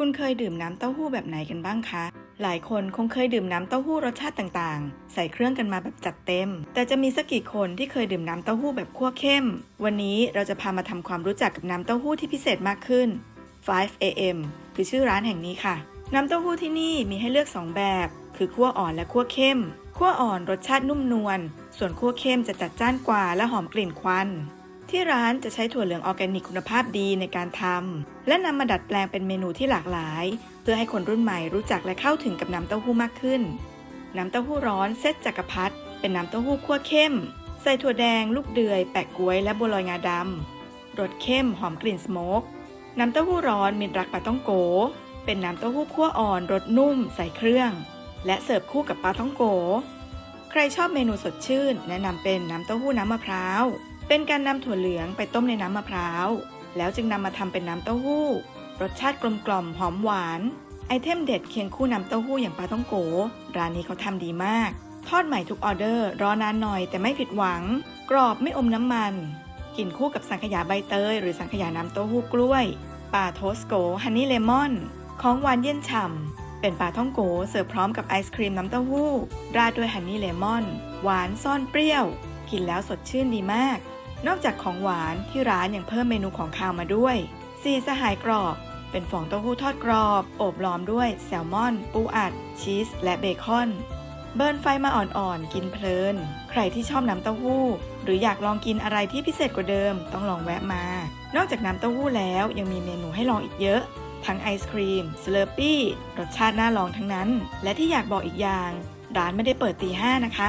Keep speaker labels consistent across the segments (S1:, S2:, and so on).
S1: คุณเคยดื่มน้ำเต้าหู้แบบไหนกันบ้างคะ หลายคนคงเคยดื่มน้ำเต้าหู้รสชาติต่างๆ ใส่เครื่องกันมาแบบจัดเต็ม แต่จะมีสักกี่คนที่เคยดื่มน้ำเต้าหู้แบบคั่วเข้ม วันนี้เราจะพามาทำความรู้จักกับน้ำเต้าหู้ที่พิเศษมากขึ้น 5 AM คือชื่อร้านแห่งนี้ค่ะ น้ำเต้าหู้ที่นี่มีให้เลือก 2 แบบ คือคั่วอ่อนและคั่วเข้มคั่วอ่อนรสชาตินุ่มนวล ส่วนคั่วเข้มจะจัดจ้านกว่าและหอมกลิ่นควัน ที่ร้านจะใช้ถั่วเหลืองออร์แกนิกคุณภาพดีในการทำและนำมาดัดแปลงเป็นเมนูที่หลากหลาย เพื่อให้คนรุ่นใหม่รู้จักและเข้าถึงกับน้ำเต้าหู้มากขึ้น น้ำเต้าหู้ร้อนเซตจักรพรรดิเป็นน้ำเต้าหู้คั่วเข้ม ใส่ถั่วแดง ลูกเดือย แปะก๊วย และบัวลอยงาดำรสเข้มหอมกลิ่นสโมกน้ำเต้าหู้ร้อนมินรักปลาต้องโก เป็นน้ำเต้าหู้คั่วอ่อนรสนุ่ม ใส่เครื่อง และเสิร์ฟคู่กับปลาท่องโก ใครชอบเมนูสดชื่น แนะนำเป็นน้ำเต้าหู้น้ำมะพร้าว เป็นการนำถั่วเหลืองไปต้มในน้ำมะพร้าว แล้วจึงนำมาทำเป็นน้ำเต้าหู้ รสชาติกลมกล่อมหอมหวาน ไอเทมเด็ดเคียงคู่น้ำเต้าหู้อย่างปลาท่องโก ร้านนี้เขาทำดีมาก ทอดใหม่ทุกออเดอร์ รอนานหน่อยแต่ไม่ผิดหวัง กรอบไม่อมน้ำมัน กินคู่กับสังขยาใบเตย หรือสังขยาน้ำเต้าหู้กล้วยปลาโทสโกฮันนี่เลมอน ของหวานเย็นฉ่ำเป็นปลาท่องโกเสิร์ฟพร้อมกับไอศครีมน้ำเต้าหู้ ราดด้วยฮันนี่เลมอน หวานซ่อนเปรี้ยว กินแล้วสดชื่นดีมาก นอกจากของหวานที่ร้านยังเพิ่มเมนูของคาวมาด้วยซีสหายกรอบ เป็นฟองเต้าหู้ทอดกรอบ โอบล้อมด้วยแซลมอน ปูอัด ชีส และเบคอน เบิร์นไฟมาอ่อนๆ กินเพลิน ใครที่ชอบน้ำเต้าหู้ หรืออยากลองกินอะไรที่พิเศษกว่าเดิมต้องลองแวะมา นอกจากน้ำเต้าหู้แล้วยังมีเมนูให้ลองอีกเยอะ ทั้งไอศครีมสเลอร์ปี้รสชาติน่าลองทั้งนั้น และที่อยากบอกอีกอย่าง ร้านไม่ได้เปิดตีห้านะคะ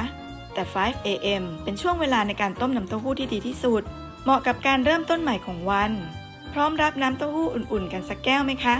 S1: แต่ 5 AM เป็นช่วงเวลาในการต้มน้ำเต้าหู้ที่ดีที่สุด เหมาะกับการเริ่มต้นใหม่ของวัน พร้อมรับน้ำเต้าหู้อุ่นๆ กันสักแก้วไหมคะ